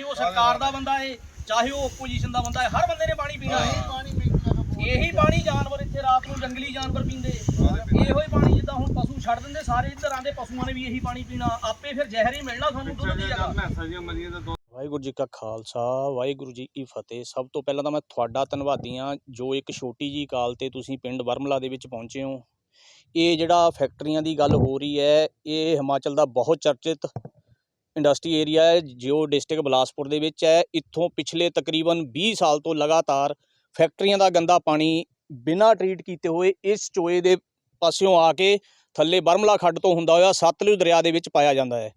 ਚਾਹੇ ਉਹ ਸਰਕਾਰ ਦਾ ਬੰਦਾ ਹੈ ਚਾਹੇ ਉਹ ਆਪੋਜੀਸ਼ਨ ਦਾ ਬੰਦਾ ਹੈ ਹਰ ਬੰਦੇ ਨੇ ਪਾਣੀ ਪੀਣਾ ਹੈ ਇਹੀ ਪਾਣੀ ਜਾਨਵਰ ਇੱਥੇ ਰਾਤ ਨੂੰ ਜੰਗਲੀ ਜਾਨਵਰ ਪੀਂਦੇ। ਇਹੋ ਹੀ ਪਾਣੀ ਜਿੱਦਾਂ ਹੁਣ ਪਸ਼ੂ ਛੱਡ ਦਿੰਦੇ, ਸਾਰੇ ਇੱਧਰ ਆਂਦੇ ਪਸ਼ੂਆਂ ਨੇ ਵੀ ਇਹੀ ਪਾਣੀ ਪੀਣਾ। ਆਪੇ ਫਿਰ ਜ਼ਹਿਰ ਹੀ ਮਿਲਣਾ ਤੁਹਾਨੂੰ ਦੁੱਧ ਦੀ ਜਗ੍ਹਾ। ਵਾਹਿਗੁਰੂ ਜੀ ਕਾ ਖਾਲਸਾ, ਵਾਹਿਗੁਰੂ ਜੀ ਕੀ ਫਤਿਹ। ਸਭ ਤੋਂ ਪਹਿਲਾਂ ਤਾਂ ਮੈਂ ਤੁਹਾਡਾ ਧੰਨਵਾਦੀ ਹਾਂ, ਜੋ ਇੱਕ ਛੋਟੀ ਜੀ ਕਾਲ ਤੇ ਤੁਸੀਂ ਪਿੰਡ ਵਰਮਲਾ ਦੇ ਵਿੱਚ ਪਹੁੰਚੇ ਹੋ। ਇਹ ਜਿਹੜਾ ਫੈਕਟਰੀਆਂ ਦੀ ਗੱਲ ਹੋ ਰਹੀ ਹੈ, ਇਹ ਹਿਮਾਚਲ ਦਾ ਬਹੁਤ ਚਰਚਿਤ ਇੰਡਸਟਰੀ ਏਰੀਆ ਹੈ, ਜੋ ਡਿਸਟ੍ਰਿਕਟ ਬਲਾਸਪੁਰ ਦੇ ਵਿੱਚ ਹੈ। ਇੱਥੋਂ ਪਿਛਲੇ ਤਕਰੀਬਨ 20 ਸਾਲ ਤੋਂ ਲਗਾਤਾਰ ਫੈਕਟਰੀਆਂ ਦਾ ਗੰਦਾ ਪਾਣੀ ਬਿਨਾਂ ਟਰੀਟ ਕੀਤੇ ਹੋਏ ਇਸ ਚੋਏ ਦੇ ਪਾਸਿਓਂ ਆ ਕੇ ਥੱਲੇ ਬਰਮਲਾ ਖੱਡ ਤੋਂ ਹੁੰਦਾ ਹੋਇਆ ਸਤਲੁਜ ਦਰਿਆ ਦੇ ਵਿੱਚ ਪਾਇਆ ਜਾਂਦਾ ਹੈ।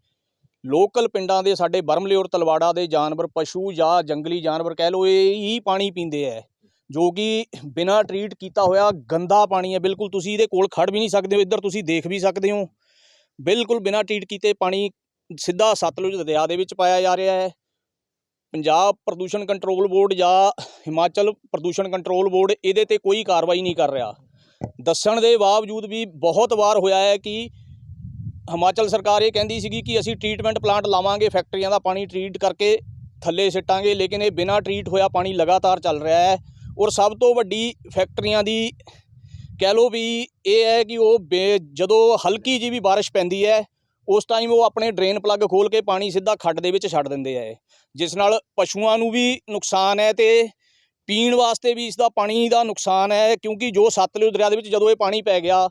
ਲੋਕਲ ਪਿੰਡਾਂ ਦੇ ਸਾਡੇ ਬਰਮਲੇ ਔਰ ਤਲਵਾੜਾ ਦੇ ਜਾਨਵਰ, ਪਸ਼ੂ ਜਾਂ ਜੰਗਲੀ ਜਾਨਵਰ ਕਹਿ ਲਓ, ਇਹ ਹੀ ਪਾਣੀ ਪੀਂਦੇ ਹੈ, ਜੋ ਕਿ ਬਿਨਾਂ ਟਰੀਟ ਕੀਤਾ ਹੋਇਆ ਗੰਦਾ ਪਾਣੀ ਹੈ। ਬਿਲਕੁਲ ਤੁਸੀਂ ਇਹਦੇ ਕੋਲ ਖੜ ਵੀ ਨਹੀਂ ਸਕਦੇ ਹੋ ਇੱਧਰ ਤੁਸੀਂ ਦੇਖ ਵੀ ਸਕਦੇ ਹੋ। ਬਿਲਕੁਲ ਬਿਨਾਂ ਟਰੀਟ ਕੀਤੇ ਪਾਣੀ ਸਿੱਧਾ ਸਤਲੁਜ ਦਰਿਆ ਦੇ ਵਿੱਚ ਪਾਇਆ ਜਾ ਰਿਹਾ ਹੈ। ਪੰਜਾਬ ਪ੍ਰਦੂਸ਼ਣ ਕੰਟਰੋਲ ਬੋਰਡ ਜਾਂ ਹਿਮਾਚਲ ਪ੍ਰਦੂਸ਼ਣ ਕੰਟਰੋਲ ਬੋਰਡ ਇਹਦੇ ਤੇ ਕੋਈ ਕਾਰਵਾਈ ਨਹੀਂ ਕਰ ਰਿਹਾ। ਦੱਸਣ ਦੇ ਬਾਵਜੂਦ ਵੀ ਬਹੁਤ ਵਾਰ ਹੋਇਆ ਹੈ ਕਿ ਹਿਮਾਚਲ ਸਰਕਾਰ ਇਹ ਕਹਿੰਦੀ ਸੀਗੀ ਕਿ ਅਸੀਂ ਟ੍ਰੀਟਮੈਂਟ ਪਲਾਂਟ ਲਾਵਾਂਗੇ, ਫੈਕਟਰੀਆਂ ਦਾ ਪਾਣੀ ਟ੍ਰੀਟ ਕਰਕੇ ਥੱਲੇ ਸਿੱਟਾਂਗੇ, ਲੇਕਿਨ ਇਹ ਬਿਨਾਂ ਟ੍ਰੀਟ ਹੋਇਆ ਪਾਣੀ ਲਗਾਤਾਰ ਚੱਲ ਰਿਹਾ ਹੈ ਔਰ ਸਭ ਤੋਂ ਵੱਡੀ ਫੈਕਟਰੀਆਂ ਦੀ ਕਹਿ ਲਓ ਵੀ ਇਹ ਹੈ ਕਿ ਉਹ ਬੇ- ਜਦੋਂ ਹਲਕੀ ਜੀ ਵੀ ਬਾਰਿਸ਼ ਪੈਂਦੀ ਹੈ ਉਸ ਟਾਈਮ ਉਹ ਆਪਣੇ ਡਰੇਨ ਪਲੱਗ ਖੋਲ ਕੇ ਪਾਣੀ ਸਿੱਧਾ ਖੱਡ ਦੇ ਵਿੱਚ ਛੱਡ ਦਿੰਦੇ ਆ ਜਿਸ ਨਾਲ ਪਸ਼ੂਆਂ ਨੂੰ ਵੀ ਨੁਕਸਾਨ ਹੈ ਤੇ ਪੀਣ ਵਾਸਤੇ ਵੀ ਇਸ ਦਾ ਪਾਣੀ ਦਾ ਨੁਕਸਾਨ ਹੈ, ਕਿਉਂਕਿ ਜੋ ਸਤਲੁਜ ਦਰਿਆ ਦੇ ਵਿੱਚ ਜਦੋਂ ਇਹ ਪਾਣੀ ਪੈ ਗਿਆ,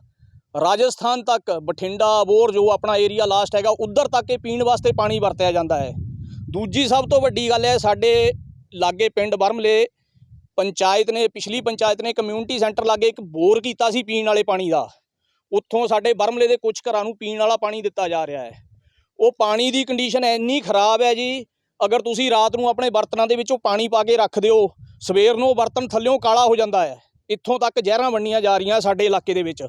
ਰਾਜਸਥਾਨ ਤੱਕ, ਬਠਿੰਡਾ, ਬੋਰ ਜੋ ਆਪਣਾ ਏਰੀਆ ਲਾਸਟ ਹੈਗਾ, ਉਧਰ ਤੱਕ ਇਹ ਪੀਣ ਵਾਸਤੇ ਪਾਣੀ ਵਰਤਿਆ ਜਾਂਦਾ ਹੈ। ਦੂਜੀ ਸਭ ਤੋਂ ਵੱਡੀ ਗੱਲ ਹੈ, ਸਾਡੇ ਲਾਗੇ ਪਿੰਡ ਬਰਮਲੇ ਪੰਚਾਇਤ ਨੇ, ਪਿਛਲੀ ਪੰਚਾਇਤ ਨੇ ਕਮਿਊਨਿਟੀ ਸੈਂਟਰ ਲਾਗੇ ਇੱਕ ਬੋਰ ਕੀਤਾ ਸੀ ਪੀਣ ਵਾਲੇ ਪਾਣੀ ਦਾ। ਉੱਥੋਂ ਸਾਡੇ ਬਰਮਲੇ ਦੇ ਕੁਝ ਘਰਾਂ ਨੂੰ ਪੀਣ ਵਾਲਾ ਪਾਣੀ ਦਿੱਤਾ ਜਾ ਰਿਹਾ ਹੈ। ਉਹ ਪਾਣੀ ਦੀ ਕੰਡੀਸ਼ਨ ਇੰਨੀ ਖਰਾਬ ਹੈ ਜੀ, ਅਗਰ ਤੁਸੀਂ ਰਾਤ ਨੂੰ ਆਪਣੇ ਬਰਤਨਾਂ ਦੇ ਵਿੱਚੋਂ ਪਾਣੀ ਪਾ ਕੇ ਰੱਖ ਦਿਓ, ਸਵੇਰ ਨੂੰ ਬਰਤਨ ਥੱਲਿਓਂ ਕਾਲਾ ਹੋ ਜਾਂਦਾ ਹੈ। ਇੱਥੋਂ ਤੱਕ ਜ਼ਹਿਰਾਂ ਵੰਡੀਆਂ ਜਾ ਰਹੀਆਂ ਸਾਡੇ ਇਲਾਕੇ ਦੇ ਵਿੱਚ।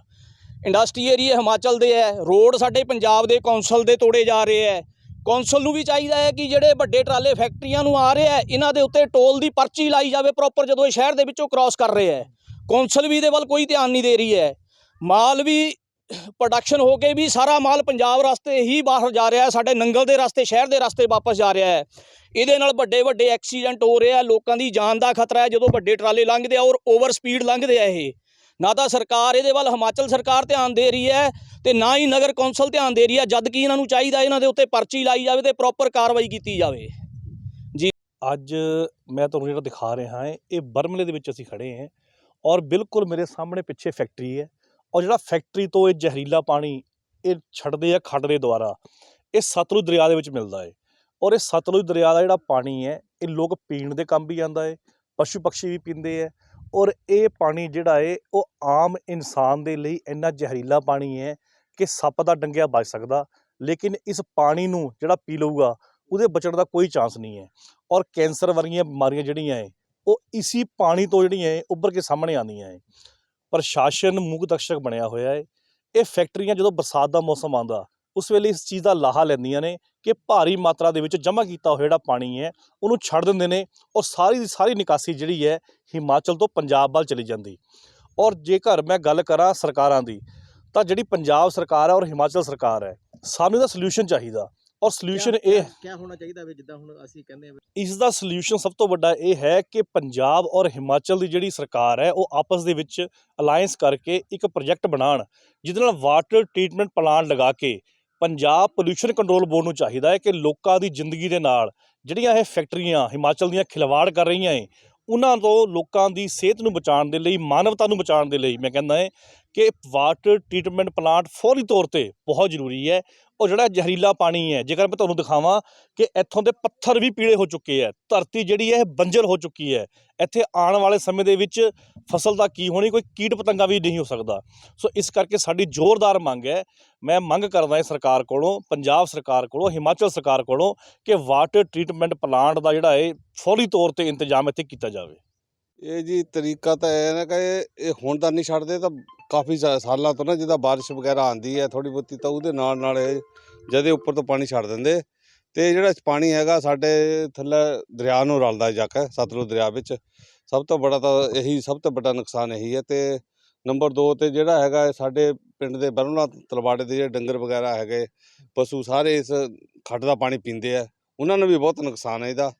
ਇੰਡਸਟਰੀ ਏਰੀਆ ਹਿਮਾਚਲ ਦੇ ਹੈ। ਰੋਡ ਸਾਡੇ ਪੰਜਾਬ ਦੇ ਕੌਂਸਲ ਦੇ ਤੋੜੇ ਜਾ ਰਹੇ ਹੈ। ਕੌਂਸਲ ਨੂੰ ਵੀ ਚਾਹੀਦਾ ਹੈ ਕਿ ਜਿਹੜੇ ਵੱਡੇ ਟਰਾਲੇ ਫੈਕਟਰੀਆਂ ਨੂੰ ਆ ਰਹੇ ਹੈ, ਇਹਨਾਂ ਦੇ ਉੱਤੇ ਟੋਲ ਦੀ ਪਰਚੀ ਲਾਈ ਜਾਵੇ ਪ੍ਰੋਪਰ ਜਦੋਂ ਇਹ ਸ਼ਹਿਰ ਦੇ ਵਿੱਚੋਂ ਕ੍ਰਾਸ ਕਰ ਰਹੇ ਹੈ। ਕੌਂਸਲ ਵੀ ਇਹਦੇ ਵੱਲ ਕੋਈ ਧਿਆਨ ਨਹੀਂ ਦੇ ਰਹੀ ਹੈ। ਮਾਲ ਵੀ ਪ੍ਰੋਡਕਸ਼ਨ ਹੋ ਕੇ ਵੀ ਸਾਰਾ ਮਾਲ ਪੰਜਾਬ ਰਸਤੇ ਹੀ ਬਾਹਰ ਜਾ ਰਿਹਾ ਹੈ, ਸਾਡੇ ਨੰਗਲ ਦੇ ਰਸਤੇ, ਸ਼ਹਿਰ ਦੇ ਰਸਤੇ ਵਾਪਸ ਜਾ ਰਿਹਾ ਹੈ। ਇਹਦੇ ਨਾਲ ਵੱਡੇ ਵੱਡੇ ਐਕਸੀਡੈਂਟ ਹੋ ਰਹੇ ਆ, ਲੋਕਾਂ ਦੀ ਜਾਨ ਦਾ ਖਤਰਾ ਹੈ, ਜਦੋਂ ਵੱਡੇ ਟਰਾਲੇ ਲੰਘਦੇ ਆ ਔਰ ਓਵਰ ਸਪੀਡ ਲੰਘਦੇ ਆ ਇਹ। ਨਾ ਤਾਂ ਸਰਕਾਰ ਇਹਦੇ ਵੱਲ, ਹਿਮਾਚਲ ਸਰਕਾਰ ਧਿਆਨ ਦੇ ਰਹੀ ਹੈ ਤੇ ਨਾ ਹੀ ਨਗਰ ਕੌਂਸਲ ਧਿਆਨ ਦੇ ਰਹੀ ਹੈ, ਜਦ ਕਿ ਇਹਨਾਂ ਨੂੰ ਚਾਹੀਦਾ ਇਹਨਾਂ ਦੇ ਉੱਤੇ ਪਰਚੀ ਲਾਈ ਜਾਵੇ ਤੇ ਪ੍ਰੋਪਰ ਕਾਰਵਾਈ ਕੀਤੀ ਜਾਵੇ। ਜੀ। ਅੱਜ ਮੈਂ ਤੁਹਾਨੂੰ ਜਿਹੜਾ ਦਿਖਾ ਰਿਹਾ ਹਾਂ, ਇਹ ਬਰਮਲੇ ਦੇ ਵਿੱਚ ਅਸੀਂ ਖੜੇ ਹਾਂ ਔਰ ਬਿਲਕੁਲ ਮੇਰੇ ਸਾਹਮਣੇ ਪਿੱਛੇ ਫੈਕਟਰੀ ਹੈ। ਔਰ ਜਿਹੜਾ ਫੈਕਟਰੀ ਤੋਂ ਇਹ ਜ਼ਹਿਰੀਲਾ ਪਾਣੀ ਇਹ ਛੱਡਦੇ ਆ ਖੱਡ ਦੇ ਦੁਆਰਾ, ਇਹ ਸਤਲੁਜ ਦਰਿਆ ਦੇ ਵਿੱਚ ਮਿਲਦਾ ਹੈ ਔਰ ਇਹ ਸਤਲੁਜ ਦਰਿਆ ਦਾ ਜਿਹੜਾ ਪਾਣੀ ਹੈ, ਇਹ ਲੋਕ ਪੀਣ ਦੇ ਕੰਮ ਵੀ ਆਉਂਦਾ ਹੈ ਪਸ਼ੂ ਪਕਸ਼ੀ ਵੀ ਪੀਂਦੇ ਹੈ ਔਰ ਇਹ ਪਾਣੀ ਜਿਹੜਾ ਹੈ ਉਹ ਆਮ ਇਨਸਾਨ ਦੇ ਲਈ ਇੰਨਾ ਜ਼ਹਿਰੀਲਾ ਪਾਣੀ ਹੈ ਕਿ ਸੱਪ ਦਾ ਡੰਗਿਆ ਬਚ ਸਕਦਾ, ਲੇਕਿਨ ਇਸ ਪਾਣੀ ਨੂੰ ਜਿਹੜਾ ਪੀ ਲਊਗਾ, ਉਹਦੇ ਬਚਣ ਦਾ ਕੋਈ ਚਾਂਸ ਨਹੀਂ ਹੈ। ਔਰ ਕੈਂਸਰ ਵਰਗੀਆਂ ਬਿਮਾਰੀਆਂ ਜਿਹੜੀਆਂ ਹੈ ਉਹ ਇਸੀ ਪਾਣੀ ਤੋਂ ਜਿਹੜੀਆਂ ਹੈ ਉੱਭਰ ਕੇ ਸਾਹਮਣੇ ਆਉਂਦੀਆਂ ਹੈ ਪ੍ਰਸ਼ਾਸਨ ਮੁੱਖ ਦਰਸ਼ਕ ਬਣਿਆ ਹੋਇਆ ਹੈ। ਇਹ ਫੈਕਟਰੀਆਂ ਜਦੋਂ ਬਰਸਾਤ ਦਾ ਮੌਸਮ ਆਉਂਦਾ, ਉਸ ਵੇਲੇ ਇਸ ਚੀਜ਼ ਦਾ ਲਾਹਾ ਲੈਂਦੀਆਂ ਨੇ ਕਿ ਭਾਰੀ ਮਾਤਰਾ ਦੇ ਵਿੱਚ ਜਮ੍ਹਾਂ ਕੀਤਾ ਹੋਇਆ ਜਿਹੜਾ ਪਾਣੀ ਹੈ, ਉਹਨੂੰ ਛੱਡ ਦਿੰਦੇ ਨੇ ਔਰ ਸਾਰੀ ਦੀ ਸਾਰੀ ਨਿਕਾਸੀ ਜਿਹੜੀ ਹੈ, ਹਿਮਾਚਲ ਤੋਂ ਪੰਜਾਬ ਵੱਲ ਚਲੀ ਜਾਂਦੀ। ਔਰ ਜੇਕਰ ਮੈਂ ਗੱਲ ਕਰਾਂ ਸਰਕਾਰਾਂ ਦੀ, ਤਾਂ ਜਿਹੜੀ ਪੰਜਾਬ ਸਰਕਾਰ ਹੈ ਔਰ ਹਿਮਾਚਲ ਸਰਕਾਰ ਹੈ, ਸਾਨੂੰ ਇਹਦਾ ਸੋਲੂਸ਼ਨ ਚਾਹੀਦਾ। ਔਰ ਸੋਲੂਸ਼ਨ ਇਹ ਕੀ ਹੋਣਾ ਚਾਹੀਦਾ ਵੀ ਜਿੱਦਾਂ ਹੁਣ ਅਸੀਂ ਕਹਿੰਦੇ ਆ ਇਸ ਦਾ ਸੋਲੂਸ਼ਨ ਸਭ ਤੋਂ ਵੱਡਾ ਇਹ ਹੈ ਕਿ ਪੰਜਾਬ ਔਰ ਹਿਮਾਚਲ ਦੀ ਜਿਹੜੀ ਸਰਕਾਰ ਹੈ ਉਹ ਆਪਸ ਦੇ ਵਿੱਚ ਅਲਾਈਅੰਸ ਕਰਕੇ ਇੱਕ ਪ੍ਰੋਜੈਕਟ ਬਣਾਉਣ ਜਿਹਦੇ ਨਾਲ ਵਾਟਰ ਟ੍ਰੀਟਮੈਂਟ ਪਲਾਂਟ ਲਗਾ ਕੇ ਪੰਜਾਬ ਪੋਲੂਸ਼ਨ ਕੰਟਰੋਲ ਬੋਰਡ ਨੂੰ ਚਾਹੀਦਾ ਹੈ ਕਿ ਲੋਕਾਂ ਦੀ ਜ਼ਿੰਦਗੀ ਦੇ ਨਾਲ ਜਿਹੜੀਆਂ ਇਹ ਫੈਕਟਰੀਆਂ ਹਿਮਾਚਲ ਦੀਆਂ ਖਿਲਵਾੜ ਕਰ ਰਹੀਆਂ ਹੈ ਉਹਨਾਂ ਤੋਂ ਲੋਕਾਂ ਦੀ ਸਿਹਤ ਨੂੰ ਬਚਾਉਣ ਦੇ ਲਈ ਮਾਨਵਤਾ ਨੂੰ ਬਚਾਉਣ ਦੇ ਲਈ ਮੈਂ ਕਹਿੰਦਾ ਹੈ ਕਿ ਵਾਟਰ ਟ੍ਰੀਟਮੈਂਟ ਪਲਾਂਟ ਫੌਰੀ ਤੌਰ ਤੇ ਬਹੁਤ ਜ਼ਰੂਰੀ ਹੈ ਉਹ ਜਿਹੜਾ ਜ਼ਹਿਰੀਲਾ ਪਾਣੀ ਹੈ, ਜੇਕਰ ਮੈਂ ਤੁਹਾਨੂੰ ਦਿਖਾਵਾਂ ਕਿ ਇੱਥੋਂ ਦੇ ਪੱਥਰ ਵੀ ਪੀਲੇ ਹੋ ਚੁੱਕੇ ਹੈ, ਧਰਤੀ ਜਿਹੜੀ ਹੈ ਇਹ ਬੰਜਰ ਹੋ ਚੁੱਕੀ ਹੈ, ਇੱਥੇ ਆਉਣ ਵਾਲੇ ਸਮੇਂ ਦੇ ਵਿੱਚ ਫਸਲ ਦਾ ਕੀ ਹੋਣੀ, ਕੋਈ ਕੀਟ ਪਤੰਗਾ ਵੀ ਨਹੀਂ ਹੋ ਸਕਦਾ। ਸੋ ਇਸ ਕਰਕੇ ਸਾਡੀ ਜ਼ੋਰਦਾਰ ਮੰਗ ਹੈ, ਮੈਂ ਮੰਗ ਕਰਦਾ ਹਾਂ ਸਰਕਾਰ ਕੋਲੋਂ, ਪੰਜਾਬ ਸਰਕਾਰ ਕੋਲੋਂ, ਹਿਮਾਚਲ ਸਰਕਾਰ ਕੋਲੋਂ ਕਿ ਵਾਟਰ ਟ੍ਰੀਟਮੈਂਟ ਪਲਾਂਟ ਦਾ ਜਿਹੜਾ ਹੈ ਫੌਰੀ ਤੌਰ ਤੇ ਇੰਤਜ਼ਾਮ ਇੱਥੇ ਕੀਤਾ ਜਾਵੇ। ਇਹ ਜੀ ਤਰੀਕਾ ਤਾਂ ਇਹ ਨਾ ਕਿ ਇਹ ਹੁਣ ਤਾਂ ਨਹੀਂ ਛੱਡਦੇ ਤਾਂ ਕਾਫੀ ਸਾ- ਸਾਲਾਂ ਤੋਂ ਨਾ ਜਿੱਦਾਂ ਬਾਰਿਸ਼ ਵਗੈਰਾ ਆਂਦੀ ਹੈ ਥੋੜੀ ਬਹੁਤੀ ਤਾਂ ਉਹਦੇ ਨਾਲ ਨਾਲ ਇਹ ਜਦੇ ਉੱਪਰ ਤੋਂ ਪਾਣੀ ਛੱਡ ਦਿੰਦੇ। ਤੇ ਜਿਹੜਾ ਪਾਣੀ ਹੈਗਾ ਸਾਡੇ ਥੱਲੇ ਦਰਿਆ ਨੂੰ ਰਲਦਾ ਜਾ ਕੇ ਸਤਲੁਜ ਦਰਿਆ ਵਿੱਚ। ਸਭ ਤੋਂ ਬੜਾ ਤਾਂ ਇਹੀ, ਸਭ ਤੋਂ ਵੱਡਾ ਨੁਕਸਾਨ ਇਹੀ ਹੈ ਤੇ ਨੰਬਰ 2 ਤੇ ਜਿਹੜਾ ਹੈਗਾ ਇਹ ਸਾਡੇ ਪਿੰਡ ਦੇ ਬਰਮਲਾ ਤਲਵਾੜੇ ਦੇ ਜਿਹੜੇ ਡੰਗਰ ਵਗੈਰਾ ਹੈਗੇ, ਪਸ਼ੂ ਸਾਰੇ ਇਸ ਖੱਡ ਦਾ ਪਾਣੀ ਪੀਂਦੇ ਆ। ਉਹਨਾਂ ਨੂੰ ਵੀ ਬਹੁਤ ਨੁਕਸਾਨ ਹੈ ਇਹਦਾ।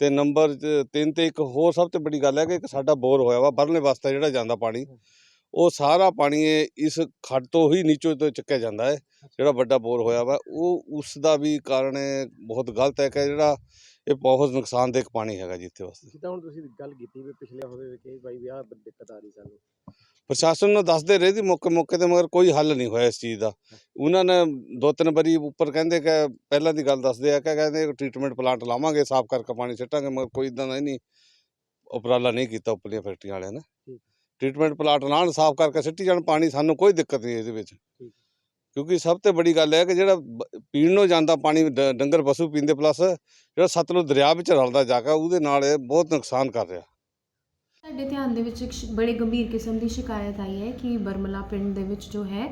ਤੇ ਨੰਬਰ 3 ਤੇ ਇੱਕ ਹੋਰ ਸਭ ਤੋਂ ਵੱਡੀ ਗੱਲ ਹੈ ਕਿ ਇੱਕ ਸਾਡਾ ਬੋਰ ਹੋਇਆ ਵਾ, ਬਰਲੇ ਵਾਸਤੇ ਜਿਹੜਾ ਜਾਂਦਾ ਪਾਣੀ। ਉਹ ਸਾਰਾ ਪਾਣੀ ਇਸ ਖੱਡ ਤੋਂ ਹੀ ਨੀਚੋਂ ਤੋਂ ਚੱਕਿਆ ਜਾਂਦਾ ਹੈ। ਜਿਹੜਾ ਵੱਡਾ ਬੋਰ ਹੋਇਆ ਵਾ ਉਹ ਉਸ ਦਾ ਵੀ ਕਾਰਨ ਬਹੁਤ ਗਲਤ ਹੈ ਕਿ ਜਿਹੜਾ ਇਹ ਬਹੁਤ ਨੁਕਸਾਨਦਾਇਕ ਪਾਣੀ ਹੈਗਾ ਜੀ ਇੱਥੇ ਵਾਸਤੇ। ਜਿੱਦਾਂ ਹੁਣ ਤੁਸੀਂ ਗੱਲ ਕੀਤੀ ਵੀ ਪਿਛਲੇ ਹੋਵੇ ਕਿ ਭਾਈ ਵਿਆਹ ਦਿੱਕਤ ਆ ਰਹੀ ਸਾਨੂੰ। ਪ੍ਰਸ਼ਾਸਨ ਨੂੰ ਦੱਸਦੇ ਰਹੇ ਸੀ ਮੌਕੇ ਮੌਕੇ ਤੇ ਮਗਰ ਕੋਈ ਹੱਲ ਨਹੀਂ ਹੋਇਆ ਇਸ ਚੀਜ਼ ਦਾ। ਉਹਨਾਂ ਨੇ ਦੋ ਤਿੰਨ ਵਾਰੀ ਉੱਪਰ ਕਹਿੰਦੇ ਕਿ ਪਹਿਲਾਂ ਦੀ ਗੱਲ ਦੱਸਦੇ ਆ ਕਿ ਕਹਿੰਦੇ ਟ੍ਰੀਟਮੈਂਟ ਪਲਾਂਟ ਲਾਵਾਂਗੇ ਸਾਫ਼ ਕਰਕੇ ਪਾਣੀ ਸਿੱਟਾਂਗੇ ਮਗਰ ਕੋਈ ਇਦਾਂ ਦਾ ਨਹੀਂ ਉਪਰਾਲਾ ਨਹੀਂ ਕੀਤਾ ਉੱਪਰਲੀਆਂ ਫੈਕਟਰੀਆਂ ਵਾਲਿਆਂ ਨੇ। ਟ੍ਰੀਟਮੈਂਟ ਪਲਾਂਟ ਲਾਉਣ ਸਾਫ਼ ਕਰਕੇ ਸਿੱਟੀ ਜਾਣ ਪਾਣੀ ਸਾਨੂੰ ਕੋਈ ਦਿੱਕਤ ਨਹੀਂ ਇਹਦੇ ਵਿੱਚ। ਕਿਉਂਕਿ ਸਭ ਤੋਂ ਵੱਡੀ ਗੱਲ ਹੈ ਕਿ ਜਿਹੜਾ ਪੀਣ ਨੂੰ ਜਾਂਦਾ ਪਾਣੀ ਡੰਗਰ ਪਸ਼ੂ ਪੀਂਦੇ ਪਲੱਸ ਜਿਹੜਾ ਸਤਲੁਜ ਦਰਿਆ ਵਿੱਚ ਰਲਦਾ ਜਾ ਕੇ ਉਹਦੇ ਨਾਲ ਇਹ ਬਹੁਤ ਨੁਕਸਾਨ ਕਰ ਰਿਹਾ। ਸਾਡੇ ਧਿਆਨ ਦੇ ਵਿੱਚ ਇੱਕ ਬੜੇ ਗੰਭੀਰ ਕਿਸਮ ਦੀ ਸ਼ਿਕਾਇਤ ਆਈ ਹੈ ਕਿ ਬਰਮਲਾ ਪਿੰਡ ਦੇ ਵਿੱਚ ਜੋ ਹੈ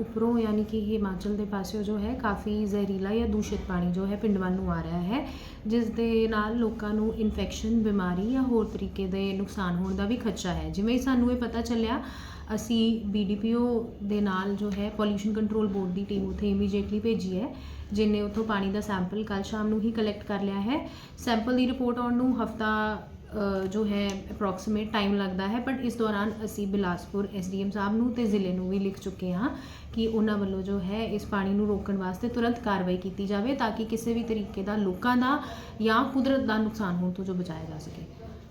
ਉੱਪਰੋਂ ਯਾਨੀ ਕਿ ਹਿਮਾਚਲ ਦੇ ਪਾਸਿਓ ਜੋ ਹੈ ਕਾਫੀ ਜ਼ਹਿਰੀਲਾ ਜਾਂ ਦੂਸ਼ਿਤ ਪਾਣੀ ਜੋ ਹੈ ਪਿੰਡ ਵੱਲ ਨੂੰ ਆ ਰਿਹਾ ਹੈ, ਜਿਸ ਦੇ ਨਾਲ ਲੋਕਾਂ ਨੂੰ ਇਨਫੈਕਸ਼ਨ ਬਿਮਾਰੀ ਜਾਂ ਹੋਰ ਤਰੀਕੇ ਦੇ ਨੁਕਸਾਨ ਹੋਣ ਦਾ ਵੀ ਖਦਸ਼ਾ ਹੈ। ਜਿਵੇਂ ਹੀ ਸਾਨੂੰ ਇਹ ਪਤਾ ਚੱਲਿਆ, ਅਸੀਂ ਬੀਡੀਪੀਓ ਦੇ ਨਾਲ ਜੋ ਹੈ ਪੋਲਿਊਸ਼ਨ ਕੰਟਰੋਲ ਬੋਰਡ ਦੀ ਟੀਮ ਉੱਥੇ ਇਮੀਡੀਏਟਲੀ ਭੇਜੀ ਹੈ, ਜਿਨੇ ਉੱਥੋਂ ਪਾਣੀ ਦਾ ਸੈਂਪਲ ਕੱਲ ਸ਼ਾਮ ਨੂੰ ਹੀ ਕਲੈਕਟ ਕਰ ਲਿਆ ਹੈ। ਸੈਂਪਲ ਦੀ ਰਿਪੋਰਟ ਆਉਣ ਨੂੰ ਹਫਤਾ ਜੋ ਹੈ ਅਪਰੋਕਸੀਮੇਟ ਟਾਈਮ ਲੱਗਦਾ ਹੈ ਬਟ ਇਸ ਦੌਰਾਨ ਅਸੀਂ ਬਿਲਾਸਪੁਰ ਐਸਡੀਐਮ ਸਾਹਿਬ ਨੂੰ ਤੇ ਜ਼ਿਲ੍ਹੇ ਨੂੰ ਵੀ ਲਿਖ ਚੁੱਕੇ ਹਾਂ ਕਿ ਉਹਨਾਂ ਵੱਲੋਂ ਜੋ ਹੈ ਇਸ ਪਾਣੀ ਨੂੰ ਰੋਕਣ ਵਾਸਤੇ ਤੁਰੰਤ ਕਾਰਵਾਈ ਕੀਤੀ ਜਾਵੇ ਤਾਂ ਕਿ ਕਿਸੇ ਵੀ ਤਰੀਕੇ ਦਾ ਲੋਕਾਂ ਦਾ ਜਾਂ ਕੁਦਰਤ ਦਾ ਨੁਕਸਾਨ ਹੋਣ ਤੋਂ ਜੋ ਬਚਾਇਆ ਜਾ ਸਕੇ।